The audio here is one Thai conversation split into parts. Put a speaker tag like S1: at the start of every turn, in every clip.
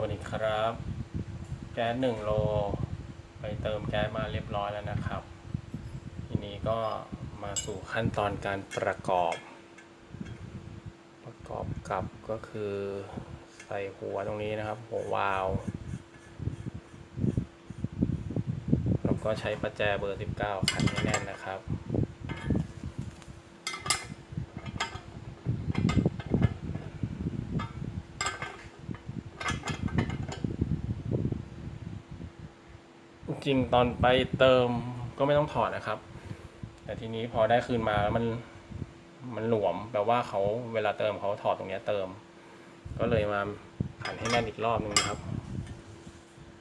S1: วัสดีครับ แก๊สหนึ่งโล ไปเติมแก๊สมาเรียบร้อยแล้วนะครับ ทีนี้ก็มาสู่ขั้นตอนการประกอบ ประกอบกับก็คือใส่หัวตรงนี้นะครับ หัววาล์วแล้วก็ใช้ประแจเบอร์ 19 ขันให้แน่นนะครับ จริงตอนไปเติมก็ไม่ต้องถอดนะครับ แต่ทีนี้พอได้คืนมาแล้วมันมันหลวมแปลว่าเขาเวลาเติมเขาถอดตรงเนี้ยเติม ก็เลยมาขันให้แน่นอีกรอบนึงนะครับ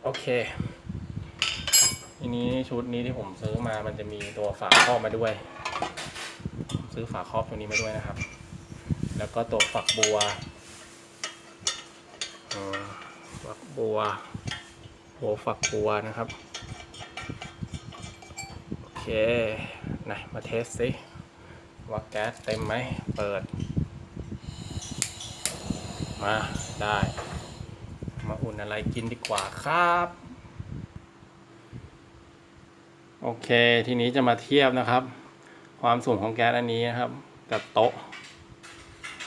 S1: โอเคทีนี้ชุดนี้ที่ผมซื้อมามันจะมีตัวฝาครอบมาด้วย ซื้อฝาครอบตัวนี้มาด้วยนะครับ แล้วก็ตัวฝักบัวฝักบัว หัวฝักบัวนะครับ เคไหนมาเทสสิ ว่าแก๊สเต็มไหม เปิด มา ได้ มาอุ่นอะไรกินดีกว่าครับ โอเค ทีนี้จะมาเทียบนะครับ ความสูงของแก๊สอันนี้นะครับ กับโต๊ะ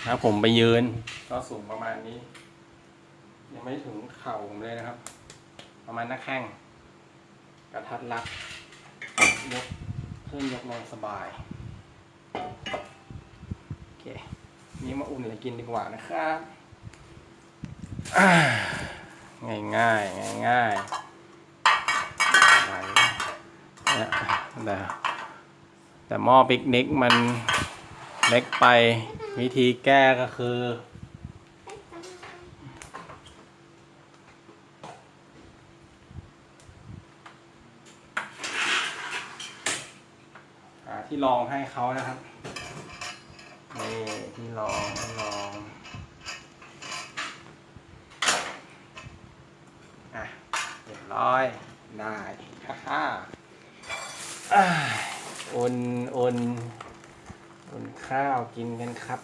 S1: นะผมไปยืน ก็สูงประมาณนี้ ยังไม่ถึงเข่าผมเลยนะครับ ประมาณหน้าแข้งกระทัดรัด ยกขึ้นยกลงสบายโอเคนี่มาอุ่นอะไรกินดีกว่านะครับง่ายง่ายง่ายง่ายเนี่ยแต่แต่หม้อปิกนิกมันเล็กไปวิธีแก้ก็คือ ที่รองให้เขานะครับนี่ที่รองที่รองอะเรียบร้อยได้ฮ่าฮ่าอ่าอุ่นอุ่นอุ่นข้าวกินกันครับ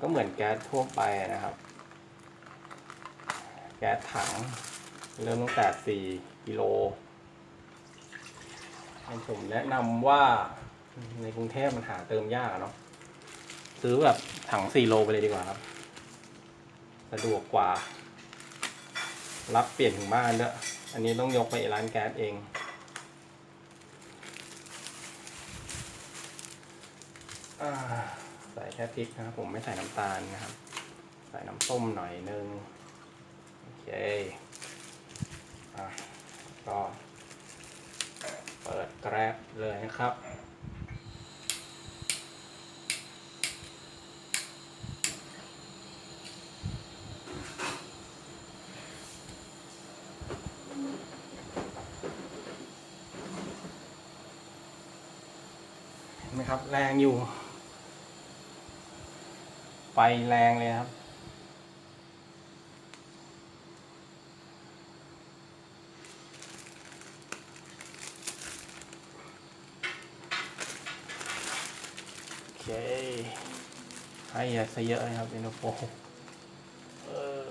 S1: ก็เหมือนแก๊สทั่วไปนะครับ แก๊สถัง เริ่มตั้งแต่ 4 กิโล ผมแนะนำว่าในกรุงเทพมันหาเติมยากอะเนาะซื้อแบบถังสี่โลไปเลยดีกว่าครับ สะดวกกว่า รับเปลี่ยนถึงบ้านด้วยอันนี้ต้องยกไปร้านแก๊สเอง อ่าใส่แค่พริกนะครับผมไม่ใส่น้ำตาลนะครับ ใส่น้ำส้มหน่อยนึง โอเค อะก็ กร็บเลยนะครับ เห็นไหมครับ แรงอยู่ไฟแรงเลยครับ เคให้อย่าซะเยอะนะครับอินโฟเออ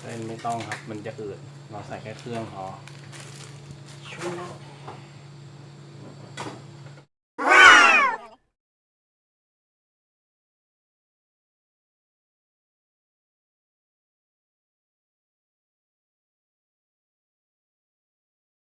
S1: เส้นไม่ต้องครับ มันจะอืดเราใส่แค่เครื่องพอ